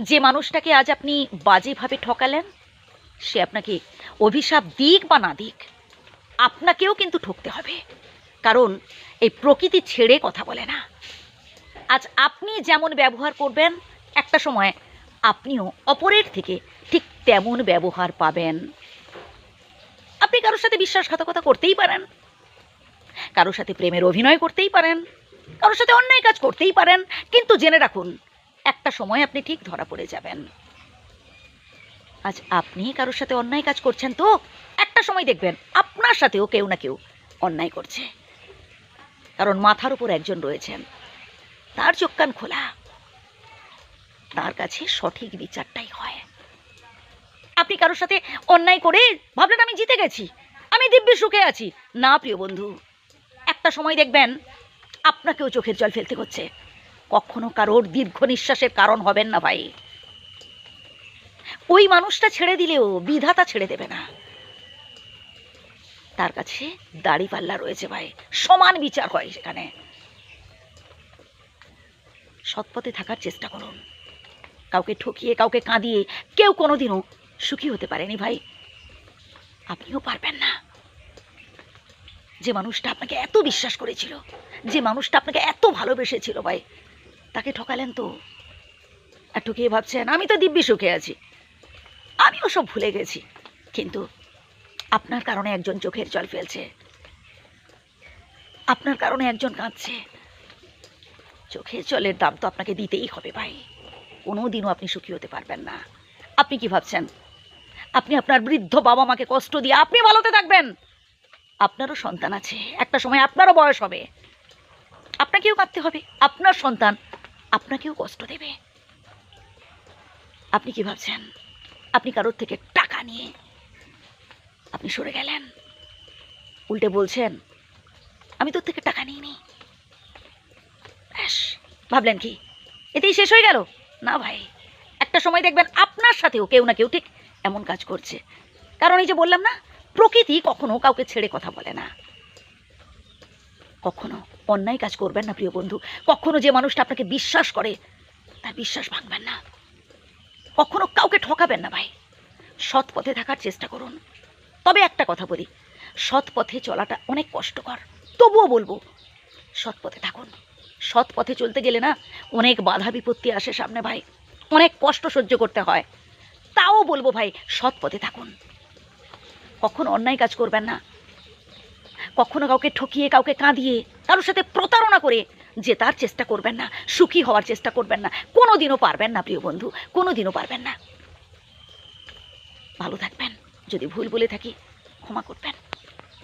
যে মানুষটাকে আজ আপনি বাজেভাবে ঠকালেন, সে আপনাকে অভিশাপ দিক বা না দিক, আপনাকেও কিন্তু ঠকতে হবে। কারণ এই প্রকৃতি ছেড়ে কথা বলে না। আজ আপনি যেমন ব্যবহার করবেন, একটা সময় আপনিও অপরের থেকে ঠিক তেমন ব্যবহার পাবেন। আপনি কারোর সাথে বিশ্বাসঘাতকতা করতেই পারেন, কারোর সাথে প্রেমের অভিনয় করতেই পারেন, কারোর সাথে অন্যায় কাজ করতেই পারেন, কিন্তু জেনে রাখুন একটা সময় আপনি ঠিক ধরা পড়ে যাবেন। আজ আপনি কারোর সাথে অন্যায় কাজ করছেন তো? একটা সময় দেখবেন আপনার সাথেও কেউ না কেউ অন্যায় করছে। কারণ মাথার উপর একজন রয়েছেন। তার চোখ কান খোলা। তার কাছে সঠিক বিচারটাই হয়। আপনি কারোর সাথে অন্যায় করে ভাবলেন আমি জিতে গেছি, আমি দিব্যি সুখে আছি। না, প্রিয় বন্ধু, একটা সময় দেখবেন আপনাকেও চোখের জল ফেলতে হচ্ছে। কখনো কারোর দীর্ঘ নিঃশ্বাসের কারণ হবেন না ভাই। ওই মানুষটা ছেড়ে দিলেও বিধাতা ছেড়ে দেবে না। তার কাছে দাড়ি পাল্লা রয়েছে ভাই। সমান বিচার হয় সেখানে। সৎপথে থাকার চেষ্টা করুন। কাউকে ঠকিয়ে, কাউকে কাঁদিয়ে কেউ কোনোদিনও সুখী হতে পারেনি ভাই। আপনিও পারবেন না। যে মানুষটা আপনাকে এত বিশ্বাস করেছিল, যে মানুষটা আপনাকে এত ভালোবেসেছিল ভাই তাকে ঠকালেন তো? আর ঠকিয়ে ভাবছেন? আমি তো দিব্যি সুখে আছি। আমিও সব ভুলে গেছি। কিন্তু আপনার কারণে একজন চোখের জল ফেলছে। আপনার কারণে একজন কাঁদছে। চোখের জলের দাম তো আপনাকে দিতেই হবে ভাই। কোনো দিনও আপনি সুখী হতে পারবেন না। আপনি কি ভাবছেন? আপনি আপনার বৃদ্ধ বাবা মাকে কষ্ট দিয়ে আপনি ভালোতে থাকবেন? আপনারও সন্তান আছে। একটা সময় আপনারও বয়স হবে। আপনাকেও কাঁদতে হবে। আপনার সন্তান আপনাকেও কষ্ট দেবে। আপনি কি ভাবছেন? আপনি কারোর থেকে টাকা নিয়ে আপনি সরে গেলেন? উল্টে বলছেন, আমি তোর থেকে টাকা নিইনি। ব্যাস, ভাবলেন কি? এতেই শেষ হয়ে গেল? না ভাই, একটা সময় দেখবেন আপনার সাথেও কেউ না কেউ ঠিক এমন কাজ করছে। কারণ এই যে বললাম না, প্রকৃতি কখনো কাউকে ছেড়ে কথা বলে না। কখনো। অন্যায় কাজ করবেন না, প্রিয় বন্ধু। কখনো যে মানুষটা আপনাকে বিশ্বাস করে, তার বিশ্বাস ভাঙবেন না। কখনো কাউকে ঠকাবেন না ভাই। সৎ পথে থাকার চেষ্টা করুন। তবে একটা কথা বলি, সৎ পথে চলাটা অনেক কষ্টকর। তবুও বলব, সৎ পথে থাকুন। সৎ পথে চলতে গেলে না অনেক বাধা বিপত্তি আসে সামনে ভাই। অনেক কষ্ট সহ্য করতে হয়। তাও বলব ভাই, সৎ পথে থাকুন। কখনো অন্যায় কাজ করবেন না। কখনো কাউকে ঠকিয়ে, কাউকে কাঁদিয়ে কারোর সাথে প্রতারণা করে জেতার চেষ্টা করবেন না, সুখী হওয়ার চেষ্টা করবেন না কোনো দিনও পারবেন না, প্রিয় বন্ধু কোনো দিনও পারবেন না। ভালো থাকবেন, যদি ভুল বলে থাকি ক্ষমা করবেন।